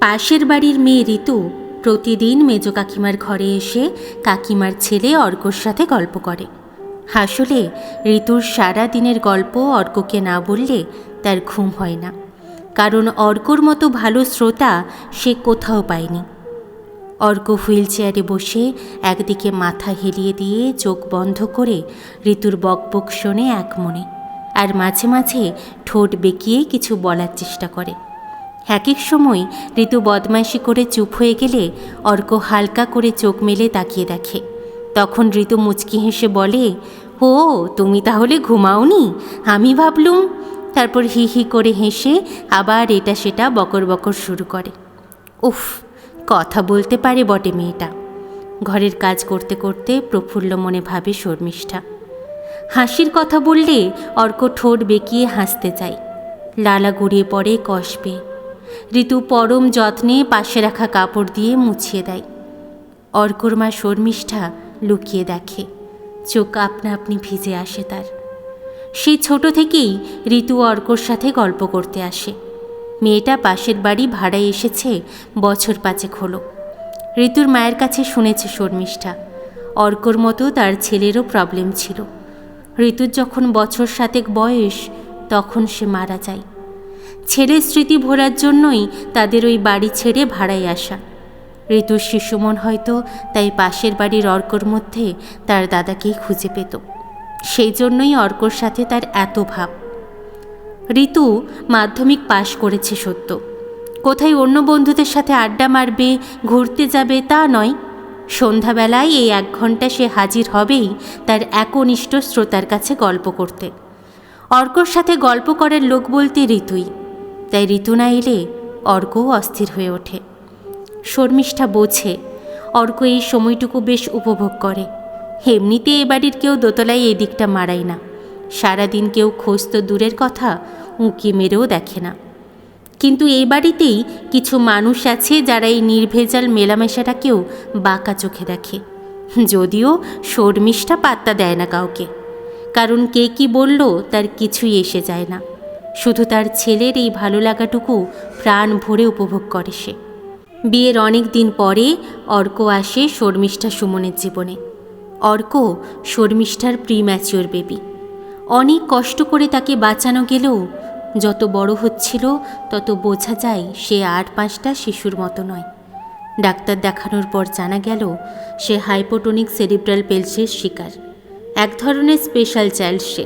পাশের বাড়ির মেয়ে ঋতু প্রতিদিন মেজ কাকিমার ঘরে এসে কাকিমার ছেলে অর্কর সাথে গল্প করে। আসলে ঋতুর সারা দিনের গল্প অর্ককে না বললে তার ঘুম হয় না। কারণ অর্কর মতো ভালো শ্রোতা সে কোথাও পায়নি। অর্ক হুইল চেয়ারে বসে একদিকে মাথা হেলিয়ে দিয়ে চোখ বন্ধ করে ঋতুর বকবক শোনে এক মনে, আর মাঝে মাঝে ঠোঁট বেঁকিয়ে কিছু বলার চেষ্টা করে। এক এক সময় ঋতু বদমাইশি করে চুপ হয়ে গেলে অর্ক হালকা করে চোখ মেলে তাকিয়ে দেখে। তখন ঋতু মুচকি হেসে বলে, ও, তুমি তাহলে ঘুমাওনি? আমি ভাবলুম। তারপর হি হি করে হেসে আবার এটা সেটা বকর বকর শুরু করে। উফ, কথা বলতে পারে বটে মেয়েটা। ঘরের কাজ করতে করতে প্রফুল্ল মনে ভাবে শর্মিষ্ঠা। হাসির কথা বললে অর্ক ঠোঁট বেঁকিয়ে হাসতে চায়। লালা গড়িয়ে পড়ে কষবে ঋতু পরম যত্নে পাশে রাখা কাপড় দিয়ে মুছিয়ে দেয়। অর্কর মা শর্মিষ্ঠা লুকিয়ে দেখে, চোখ আপনা আপনি ভিজে আসে তার। সে ছোট থেকেই ঋতু অর্কর সাথে গল্প করতে আসে। মেয়েটা পাশের বাড়ি ভাড়ায় এসেছে, বছর পাঁচেক হলো। ঋতুর মায়ের কাছে শুনেছে শর্মিষ্ঠা। অর্কর মতো তার ছেলেরও প্রবলেম ছিল। ঋতুর যখন বছর সাতেক বয়স, তখন সে মারা যায়। ছেলের স্মৃতি ভোলার জন্যই তাদের ওই বাড়ি ছেড়ে ভাড়ায় আসা। ঋতুর শিশুমন হয়তো তাই পাশের বাড়ির অর্কর মধ্যে তার দাদাকেই খুঁজে পেত। সেই জন্যই অর্কর সাথে তার এত ভাব। ঋতু মাধ্যমিক পাশ করেছে সত্য। কোথায় অন্য বন্ধুদের সাথে আড্ডা মারবে, ঘুরতে যাবে তা নয়। সন্ধ্যাবেলায় এই এক ঘণ্টা সে হাজির হবেই তার একনিষ্ঠ শ্রোতার কাছে গল্প করতে। অর্কর সাথে গল্প করার লোক বলতে ঋতুই। তাই ঋতু না এলে অর্কও অস্থির হয়ে ওঠে। শর্মিষ্ঠা বোঝে, অর্ক এই সময়টুকু বেশ উপভোগ করে। এমনিতে এ বাড়ির কেউ দোতলায় এই দিকটা মারাই না। সারাদিন কেউ খোঁজ তো দূরের কথা, উঁকি মেরেও দেখে না। কিন্তু এই বাড়িতেই কিছু মানুষ আছে যারা এই নির্ভেজাল মেলামেশাটাকেও বাঁকা চোখে দেখে। যদিও শর্মিষ্ঠা পাত্তা দেয় না কাউকে। কারণ কে কি বলল তার কিছুই এসে যায় না। শুধু তার ছেলের এই ভালো লাগাটুকু প্রাণ ভরে উপভোগ করে সে। বিয়ের অনেক দিন পরে অর্ক আসে শর্মিষ্ঠা সুমনের জীবনে। অর্ক শর্মিষ্ঠার প্রি ম্যাচিওর বেবি অনেক কষ্ট করে তাকে বাঁচানো গেলেও যত বড় হচ্ছিল, তত বোঝা যায় সে আট পাঁচটা শিশুর মতো নয়। ডাক্তার দেখানোর পর জানা গেল, সে হাইপোটোনিক সেরিব্রাল পেলসের শিকার। এক ধরনের স্পেশাল চাইল্ড সে।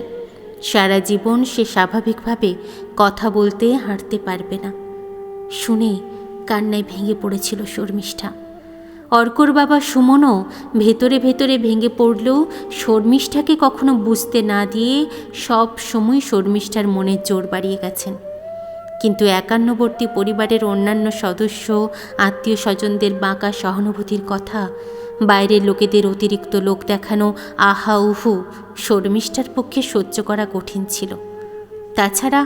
সারা জীবন সে স্বাভাবিকভাবে কথা বলতে হাঁটতে পারবে না। শুনে কান্নায় ভেঙে পড়েছিল শর্মিষ্ঠা। অর্কর বাবা সুমনও ভেতরে ভেতরে ভেঙে পড়লেও শর্মিষ্ঠাকে কখনো বুঝতে না দিয়ে সব সময় শর্মিষ্ঠার মনের জোর বাড়িয়ে গেছেন। কিন্তু একান্নবর্তী পরিবারের অন্যান্য সদস্য, আত্মীয় স্বজনদের বাঁকা সহানুভূতির কথা বাইরের লোকেদের অতিরিক্ত লোক দেখানো আহা উহু শর্মিষ্ঠার পক্ষে সহ্য করা কঠিন ছিল। তাছাড়া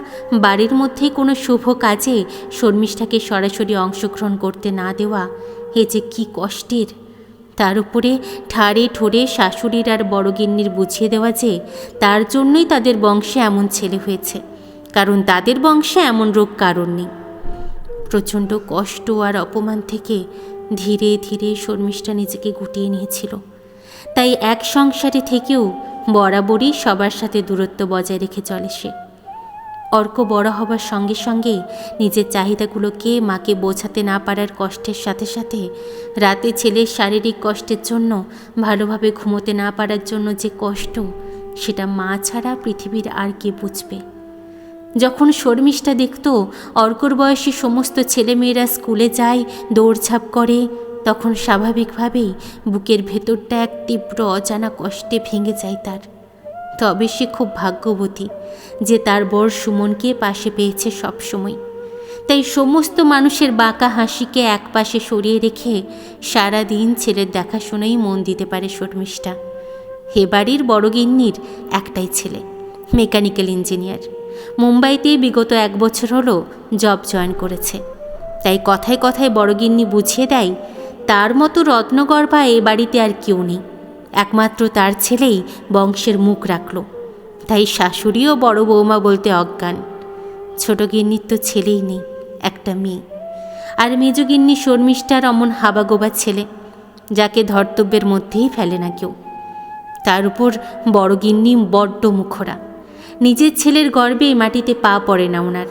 বাড়ির মধ্যেই কোনো শুভ কাজে শর্মিষ্ঠাকে সরাসরি অংশগ্রহণ করতে না দেওয়া এ যে কী কষ্টের। তার উপরে ঠাড়ে ঠোরে শাশুড়ির আর বড়গিন্নির বুঝিয়ে দেওয়া যে তার জন্যই তাদের বংশে এমন ছেলে হয়েছে, কারণ তাদের বংশে এমন রোগ কারণ নেই। প্রচণ্ড কষ্ট আর অপমান থেকে ধীরে ধীরে শর্মিষ্ঠা নিজেকে গুটিয়ে নিয়েছিল। তাই এক সংসারে থেকেও বরাবরই সবার সাথে দূরত্ব বজায় রেখে চলে সে। অর্ক বড় হবার সঙ্গে সঙ্গে নিজের চাহিদাগুলোকে মাকে বোঝাতে না পারার কষ্টের সাথে সাথে রাতে ছেলের শারীরিক কষ্টের জন্য, ভালোভাবে ঘুমোতে না পারার জন্য যে কষ্ট, সেটা মা ছাড়া পৃথিবীর আর কে বুঝবে? যখন শর্মিষ্ঠা দেখত অর্কর বয়সী সমস্ত ছেলেমেয়েরা স্কুলে যায়, দৌড়ঝাঁপ করে, তখন স্বাভাবিকভাবেই বুকের ভেতরটা এক তীব্র অজানা কষ্টে ভেঙে যায় তার। তবে সে খুব ভাগ্যবতী যে তার বর সুমনকে পাশে পেয়েছে সবসময়। তাই সমস্ত মানুষের বাঁকা হাসিকে একপাশে সরিয়ে রেখে সারা দিন ছেলের দেখাশোনাই মন দিতে পারে শর্মিষ্ঠা। হে বাড়ির বড়গিন্নির একটাই ছেলে, মেকানিক্যাল ইঞ্জিনিয়ার। মুম্বাইতে বিগত এক বছর হলো জব জয়েন করেছে। তাই কথায় কথায় বড়গিন্নি বুঝিয়ে দেয়, তার মতো রত্নগর্ভা এ বাড়িতে আর কেউ নেই। একমাত্র তার ছেলেই বংশের মুখ রাখল। তাই শাশুড়িও বড় বৌমা বলতে অজ্ঞান। ছোট গিন্নির তো ছেলেই নেই, একটা মেয়ে। আর মেজগিন্নি শর্মিষ্ঠার অমন হাবাগোবা ছেলে, যাকে ধর্তব্যের মধ্যেই ফেলে না কেউ। তার উপর বড় গিন্নি বড্ড মুখরা। নিজের ছেলের গর্বে মাটিতে পা পড়ে না ওনার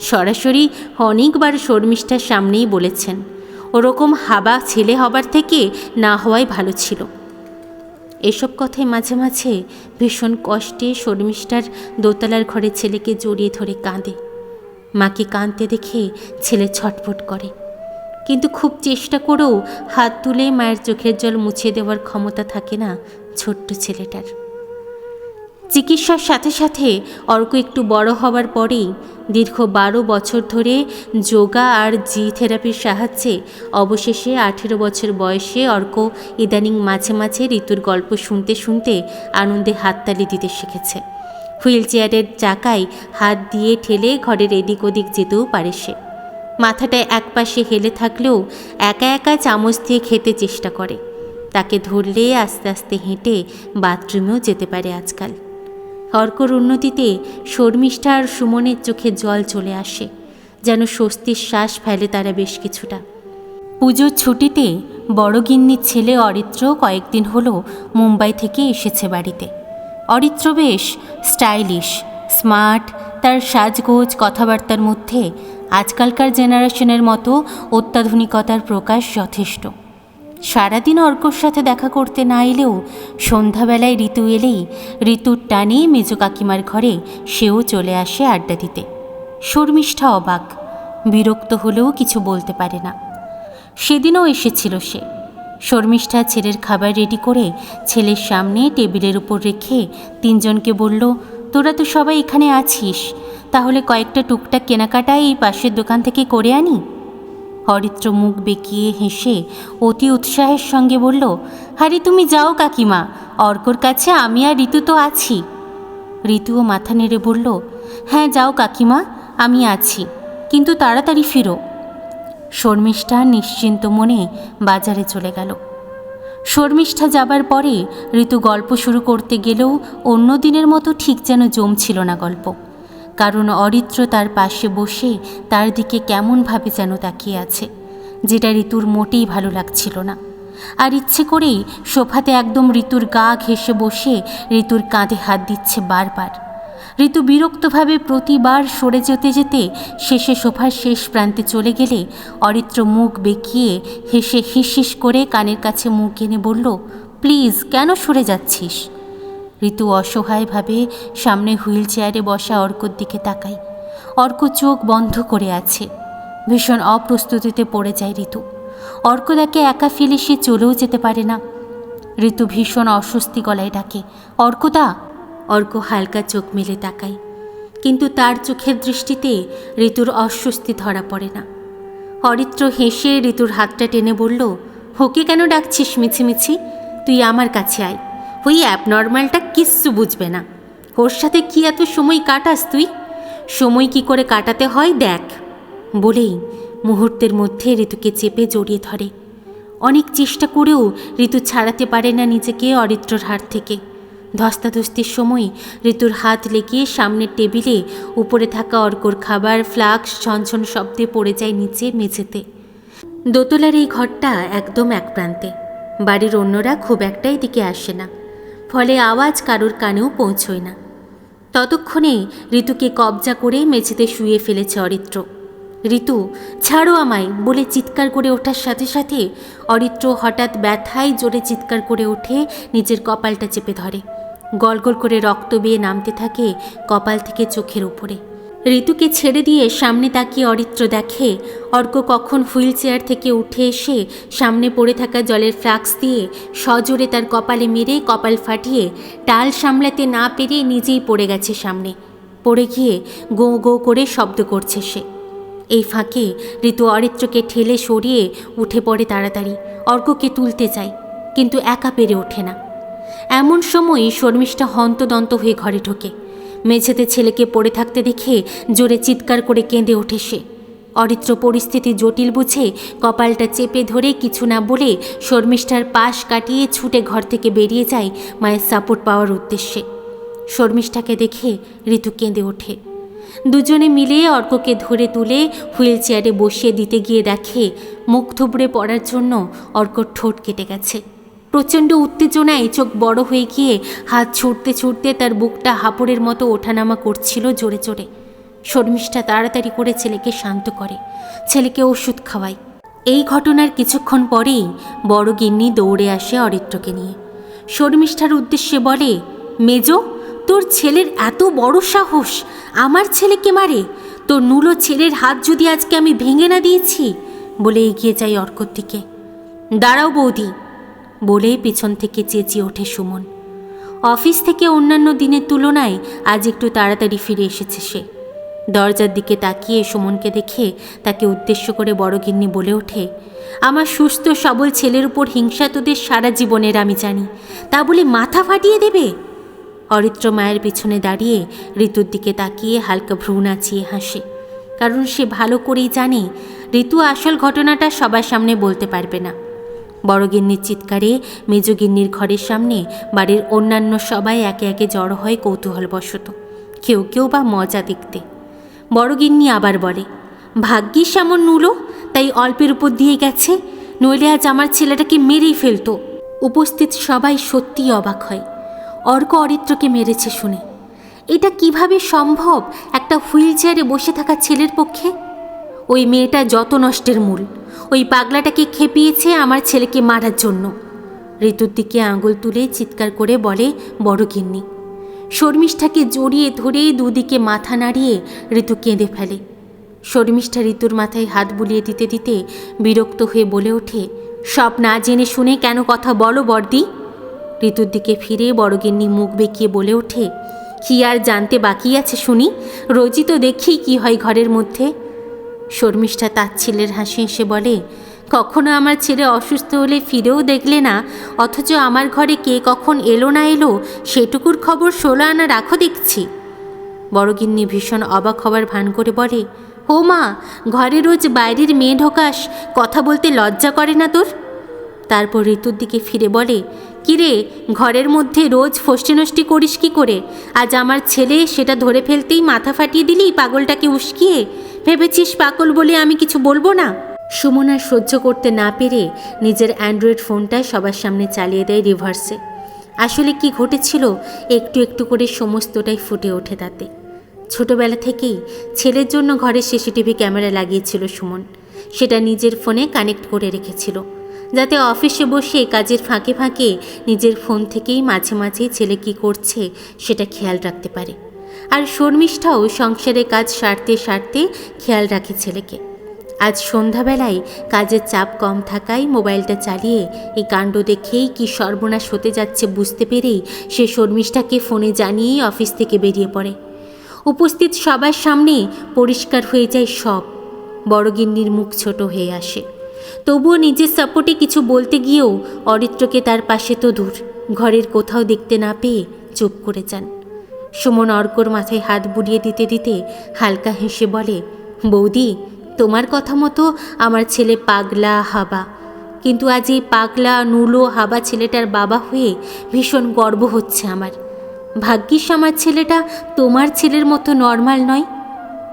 সরাসরি অনেকবার শর্মিষ্ঠার সামনেই বলেছেন, ওরকম হাবা ছেলে হবার থেকে না হওয়াই ভালো ছিল। এসব কথায় মাঝে মাঝে ভীষণ কষ্টে শর্মিষ্ঠার দোতলার ঘরে ছেলেকে জড়িয়ে ধরে কাঁদে। মাকে কাঁদতে দেখে ছেলে ছটফট করে। কিন্তু খুব চেষ্টা করেও হাত তুলে মায়ের চোখের জল মুছে দেওয়ার ক্ষমতা থাকে না ছোট্ট ছেলেটার। চিকিৎসার সাথে সাথে অর্ক একটু বড় হবার পরেই দীর্ঘ বারো বছর ধরে যোগা আর জি থেরাপির সাহায্যে অবশেষে আঠেরো বছর বয়সে অর্ক ইদানিং মাঝে মাঝে ঋতুর গল্প শুনতে শুনতে আনন্দে হাততালি দিতে শিখেছে। হুইল চেয়ারের চাকায় হাত দিয়ে ঠেলে ঘরের এদিক ওদিক যেতেও পারে সে। মাথাটা একপাশে হেলে থাকলেও একা একা চামচ দিয়ে খেতে চেষ্টা করে। তাকে ধরলে আস্তে আস্তে হেঁটে বাথরুমেও যেতে পারে আজকাল। অর্কর উন্নতিতে শর্মিষ্ঠা আর সুমনের চোখে জল চলে আসে, যেন স্বস্তির শ্বাস ফেলে তারা বেশ কিছুটা। পুজোর ছুটিতে বড় গিন্নির ছেলে অরিত্র কয়েকদিন হলো মুম্বাই থেকে এসেছে বাড়িতে। অরিত্র বেশ স্টাইলিশ, স্মার্ট, তার সাজগোজ, কথাবার্তার মধ্যে আজকালকার জেনারেশনের মতো অত্যাধুনিকতার প্রকাশ যথেষ্ট। সারাদিন অর্কর সাথে দেখা করতে না এলেও সন্ধ্যাবেলায় ঋতু এলেই ঋতুর টানে মেজো কাকিমার ঘরে সেও চলে আসে আড্ডা দিতে। শর্মিষ্ঠা অবাক, বিরক্ত হলেও কিছু বলতে পারে না। সেদিনও এসেছিল সে। শর্মিষ্ঠা ছেলের খাবার রেডি করে ছেলের সামনে টেবিলের উপর রেখে তিনজনকে বলল, তোরা তো সবাই এখানে আছিস, তাহলে কয়েকটা টুকটাক কেনাকাটা এই পাশের দোকান থেকে করে আনি। হরিত্র মুখ বেঁকিয়ে হেসে অতি উৎসাহের সঙ্গে বলল, হারি, তুমি যাও কাকিমা, অর্কর কাছে আমি আর ঋতু তো আছি। ঋতুও মাথা নেড়ে বলল হ্যাঁ যাও কাকিমা, আমি আছি, কিন্তু তাড়াতাড়ি ফিরো। শর্মিষ্ঠা নিশ্চিন্ত মনে বাজারে চলে গেল। শর্মিষ্ঠা যাবার পরে ঋতু গল্প শুরু করতে গেলেও অন্য দিনের মতো ঠিক যেন জমছিল না গল্প। কারণ অরিত্র তার পাশে বসে তার দিকে কেমনভাবে যেন তাকিয়ে আছে, যেটা ঋতুর মোটেই ভালো লাগছিল না। আর ইচ্ছে করেই সোফাতে একদম ঋতুর গা ঘেঁষে বসে ঋতুর কাঁধে হাত দিচ্ছে বারবার। ঋতু বিরক্তভাবে প্রতিবার সরে যেতে যেতে শেষে সোফার শেষ প্রান্তে চলে গেলে অরিত্র মুখ বেঁকিয়ে হিস হিস করে কানের কাছে মুখ এনে বলল, প্লিজ, কেন সরে যাচ্ছিস? ঋতু অসহায়ভাবে সামনে হুইল চেয়ারে বসা অর্কর দিকে তাকায় অর্ক চোখ বন্ধ করে আছে। ভীষণ অপ্রস্তুতিতে পড়ে যায় ঋতু। অর্ক তাকে একা ফেলে সে চলেও যেতে পারে না। ঋতু ভীষণ অস্বস্তি গলায় ডাকে, অর্কদা! অর্ক হালকা চোখ মেলে তাকায়। কিন্তু তার চোখের দৃষ্টিতে ঋতুর অস্বস্তি ধরা পড়ে না। অরিত্র হেসে ঋতুর হাতটা টেনে বলল, হোকে কেন ডাকছিস মিছিমিছি? তুই আমার কাছে আয়। ওই অ্যাবনর্মালটা কিচ্ছু বুঝবে না। ওর সাথে কি এত সময় কাটাস তুই? সময় কি করে কাটাতে হয় দেখ। বলেই মুহূর্তের মধ্যে ঋতুকে চেপে জড়িয়ে ধরে। অনেক চেষ্টা করেও ঋতু ছাড়াতে পারে না নিজেকে অরিত্রর হাত থেকে। ধস্তাধস্তির সময় ঋতুর হাত লেগে সামনের টেবিলে উপরে থাকা অর্কর খাবার, ফ্লাক্স, ঝনঝন শব্দে পড়ে যায় নিচে মেঝেতে। দোতলার এই ঘরটা একদম এক প্রান্তে। বাড়ির অন্যরা খুব একটা এদিকে আসে না। ফলে আওয়াজ কারুর কানেও পৌঁছয় না। ততক্ষণে ঋতুকে কবজা করে মেঝেতে শুয়ে ফেলেছে অরিত্র। ঋতু, ছাড়ো আমায় বলে চিৎকার করে ওঠার সাথে সাথে অরিত্র হঠাৎ ব্যথায় জোরে চিৎকার করে ওঠে নিজের কপালটা চেপে ধরে। গলগল করে রক্ত বেয়ে নামতে থাকে কপাল থেকে চোখের উপরে। ঋতুকে ছেড়ে দিয়ে সামনে তাকিয়ে অরিত্র দেখে, অর্ক কখন হুইল চেয়ার থেকে উঠে এসে সামনে পড়ে থাকা জলের ফ্লাক্স দিয়ে সজোরে তার কপালে মেরে কপাল ফাটিয়ে টাল সামলাতে না পেরে নিজেই পড়ে গেছে সামনে। পড়ে গিয়ে গো গো করে শব্দ করছে সে। এই ফাঁকে ঋতু অরিত্রকে ঠেলে সরিয়ে উঠে পড়ে তাড়াতাড়ি। অর্ককে তুলতে চায়, কিন্তু একা পেরে ওঠে না। এমন সময় শর্মিষ্ঠা হন্তদন্ত হয়ে ঘরে ঢোকে। মেঝেতে ছেলেকে পড়ে থাকতে দেখে জোরে চিৎকার করে কেঁদে ওঠে সে। অরিত্র পরিস্থিতি জটিল বুঝে কপালটা চেপে ধরে কিছু না বলে শর্মিষ্ঠার পাশ কাটিয়ে ছুটে ঘর থেকে বেরিয়ে যায় মায়ের সাপোর্ট পাওয়ার উদ্দেশ্যে। শর্মিষ্ঠাকে দেখে ঋতু কেঁদে ওঠে। দুজনে মিলে অর্ককে ধরে তুলে হুইল চেয়ারে বসিয়ে দিতে গিয়ে দেখে মুখ থুবড়ে পড়ার জন্য অর্কর ঠোঁট কেটে গেছে। প্রচণ্ড উত্তেজনায় চোখ বড় হয়ে গিয়ে হাত ছুটতে ছুটতে তার বুকটা হাঁপড়ের মতো ওঠানামা করছিল জোরে জোরে। শর্মিষ্ঠা তাড়াতাড়ি করে ছেলেকে শান্ত করে। ছেলেকে ওষুধ খাওয়ায়। এই ঘটনার কিছুক্ষণ পরেই বড় গিন্নি দৌড়ে আসে অরিত্রকে নিয়ে। শর্মিষ্ঠার উদ্দেশ্যে বলে, মেজো, তোর ছেলের এত বড় সাহস, আমার ছেলেকে মারে। তোর নুলো ছেলের হাত যদি আজকে আমি ভেঙে না দিয়েছি, বলে এগিয়ে যাই অর্কর দিকে দাঁড়াও বৌদি বলে পিছন থেকে চেঁচিয়ে ওঠে সুমন। অফিস থেকে অন্যান্য দিনের তুলনায় আজ একটু তাড়াতাড়ি ফিরে এসেছে সে। দরজার দিকে তাকিয়ে সুমনকে দেখে তাকে উদ্দেশ্য করে বড় গিন্নি বলে ওঠে, আমার সুস্থ সবল ছেলের উপর হিংসা তোদের সারা জীবনের, আমি জানি। তা বলে মাথা ফাটিয়ে দেবে? অরিত্র মায়ের পিছনে দাঁড়িয়ে ঋতুর দিকে তাকিয়ে হালকা ভ্রু নাচিয়ে হাসে। কারণ সে ভালো করেই জানে, ঋতু আসল ঘটনাটা সবার সামনে বলতে পারবে না। বড় গিন্নির চিৎকারে মেজগিন্নির ঘরের সামনে বাড়ির অন্যান্য সবাই একে একে জড়ো হয় কৌতূহলবশত, কেউ কেউ বা মজা দেখতে। বড় গিন্নি আবার বলে, ভাগ্যিস এমন নুলো, তাই অল্পের উপর দিয়ে গেছে, নইলে আজ আমার ছেলেটাকে মেরেই ফেলতো। উপস্থিত সবাই সত্যিই অবাক হয়। অর্ক অরিত্রকে মেরেছে শুনে। এটা কীভাবে সম্ভব? একটা হুইল চেয়ারে বসে থাকা ছেলের পক্ষে? ওই মেয়েটা যত নষ্টের মূল। ওই পাগলাটাকে খেপিয়েছে আমার ছেলেকে মারার জন্য। ঋতুর দিকে আঙুল তুলে চিৎকার করে বলে, বড় গিন্নি। শর্মিষ্ঠাকে জড়িয়ে ধরে দুদিকে মাথা নাড়িয়ে ঋতু কেঁদে ফেলে। শর্মিষ্ঠা ঋতুর মাথায় হাত বুলিয়ে দিতে দিতে বিরক্ত হয়ে বলে ওঠে, সব না জেনে শুনে কেন কথা বলো বর্দি ঋতুর দিকে ফিরে বড়গিন্নি মুখ বেঁকিয়ে বলে ওঠে, কি আর জানতে বাকি আছে শুনি? রোজই তো দেখি কি হয় ঘরের মধ্যে। শর্মিষ্ঠা তার ছেলের হাসি হেসে বলে, কখনো আমার ছেলে অসুস্থ হলে ফিরেও দেখলে না, অথচ আমার ঘরে কে কখন এলো না এলো, সেটুকুর খবর ষোলো আনা রাখো দেখছি। বড়গিন্নি ভীষণ অবাক হবার ভান করে বলে, ও মা, ঘরে রোজ বাইরের মেয়ে ঢোকাস, কথা বলতে লজ্জা করে না তোর? তারপর ঋতুর দিকে ফিরে বলে কিরে ঘরের মধ্যে রোজ ফষ্টি নষ্টি করিস কি করে? আজ আমার ছেলে সেটা ধরে ফেলতেই মাথা ফাটিয়ে দিলি, পাগলটাকে উস্কিয়ে? ভেবেছিস পাগল বলে আমি কিছু বলব না? সুমন আর সহ্য করতে না পেরে নিজের অ্যান্ড্রয়েড ফোনটা সবার সামনে চালিয়ে দেয় রিভার্সে। আসলে কি ঘটেছিল, একটু একটু করে সমস্তটাই ফুটে ওঠে তাতে। ছোটবেলা থেকেই ছেলের জন্য ঘরে সিসিটিভি ক্যামেরা লাগিয়েছিল সুমন। সেটা নিজের ফোনে কানেক্ট করে রেখেছিল, যাতে অফিসে বসে কাজের ফাঁকে ফাঁকে নিজের ফোন থেকেই মাঝে মাঝে ছেলে কি করছে সেটা খেয়াল রাখতে পারে। আর শর্মিষ্ঠাও সংসারে কাজ সারতে সারতে খেয়াল রাখে ছেলেকে। আজ সন্ধ্যাবেলায় কাজের চাপ কম থাকায় মোবাইলটা চালিয়ে এই কাণ্ড দেখেই কি সর্বনাশ হতে যাচ্ছে বুঝতে পেরেই সে শর্মিষ্ঠাকে ফোনে জানিয়েই অফিস থেকে বেরিয়ে পড়ে। উপস্থিত সবার সামনে পরিষ্কার হয়ে যায় সব। বড়গিন্নির মুখ ছোট হয়ে আসে। তবুও নিজের সাপোর্টে কিছু বলতে গিয়েও অরিত্রকে তার পাশে তো দূর। ঘরের কোথাও দেখতে না পেয়ে চুপ করে যান। সুমন অর্কর মাথায় হাত বুলিয়ে দিতে দিতে হালকা হেসে বলে, বৌদি, তোমার কথা মতো আমার ছেলে পাগলা হাবা। কিন্তু আজ এই পাগলা, নুলো হাবা ছেলেটার বাবা হয়ে ভীষণ গর্ব হচ্ছে আমার। ভাগ্যিস আমার ছেলেটা তোমার ছেলের মতো নর্মাল নয়।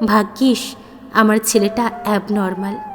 ভাগ্যিস আমার ছেলেটা অ্যাবনর্মাল